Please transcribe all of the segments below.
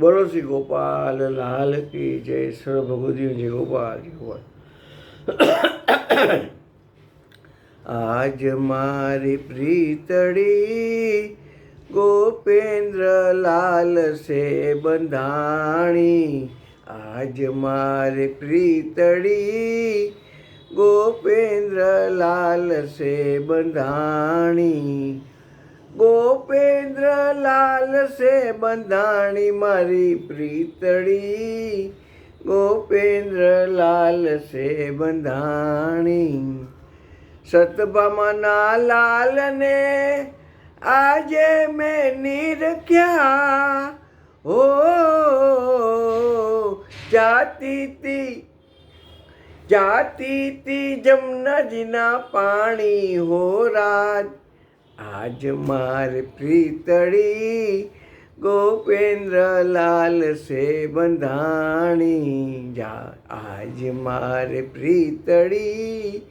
બોલો શ્રી ગોપાલ, લાલ કી જય સર્વ ભગવતીઓ જય, ગોપાલ જય ગોપાલ. આજ મારી પ્રીતડી ગોપેન્દ્ર લાલ સે બંધાણી. આજ મારી પ્રીતડી ગોપેન્દ્ર લાલ સે બંધાણી. લાલ સે બંધાણી મારી પ્રીતડી ગોપેન્દ્ર લાલ સે બંધાણી. સતભામાના લાલને આજે મેં નિરખ્યા. હો જાતીતી જાતીતી જમનાજીના પાણી હો રાજ. આજ માર પ્રીતળી ગોપેન્દ્ર લાલ સે બંધાણી. જા, આજ માર પ્રીતળી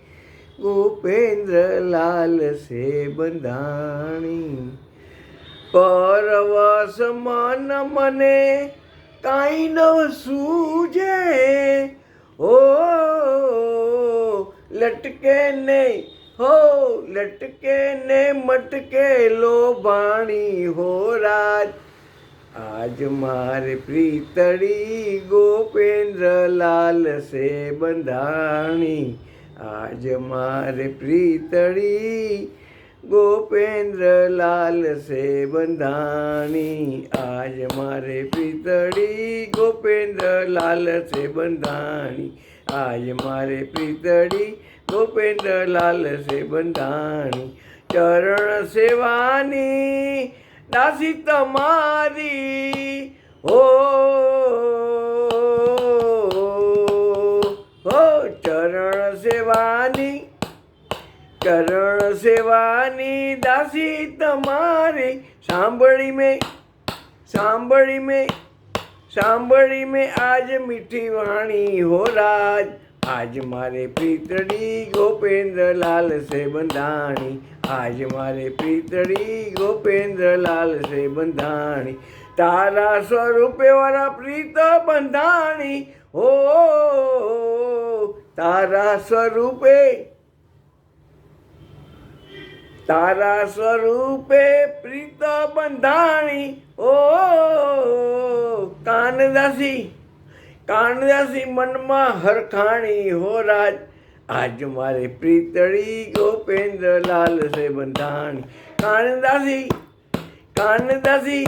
ગોપેન્દ્ર લાલ સે બંધાણી. પરવશ મન મને કાંઈ ન સૂજે. ઓ લટકે નહીં હો, લટકે ને મટકે લો બાણી હો રાજ. આજ મારે પ્રીતળી ગોપેન્દ્ર લાલ સે બંધાણી. આજ મારે પ્રીતળી ગોપેન્દ્ર લાલ સે બંધાણી. આજ મારે પ્રીતળી ગોપેન્દ્ર લાલ સે બંધાણી. આજ મારે પ્રીતળી ગોપેન્દ્ર લાલ સે બંધાણી, ચરણ સેવાની દાસી તમારી. હો હો, ચરણ સેવાની ચરણ સેવાની દાસી તમારી. સાંભળી મેં સાંભળી મેં સાંભળી મેં આજ મીઠી વાણી હો રાજ આજ મારે પ્રીતળી ગોપેન્દ્ર લાલ સે બંધાણી આજ મારે પ્રીતળી ગોપેન્દ્ર લાલ સે બંધાણી તારા સ્વરૂપે વાળા પ્રીત બંધાણી હો તારા સ્વરૂપે તારા સ્વરૂપે પ્રીત બંધાણી ઓ કાનદાસી કાનદાસી મનમાં હરખાણી હો રાજ આજ મારે પ્રીતળી ગોપેન્દ્ર લાલ સે બંધાણી કાનદાસી કાનદાસી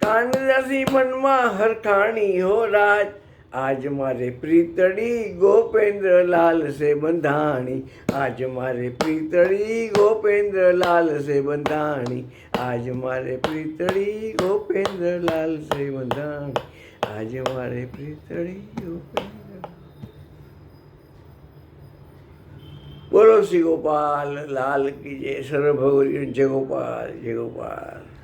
કાનદાસી મનમાં હરખાણી હો રાજ આજ મારે પ્રીતળી ગોપેન્દ્રલાલ સે બંધાણી. આજ મારે પ્રીતળી ગોપેન્દ્રલાલ સે બંધાણી. આજ મારે પ્રીતળી ગોપેન્દ્રલાલ સે બંધાણી. આજ મારે પ્રીતળી ગોપેન્દ્ર બોલો શ્રી ગોપાલ, લાલ કી જય સર્વ ભગવતી જય ગોપાલ જય ગોપાલ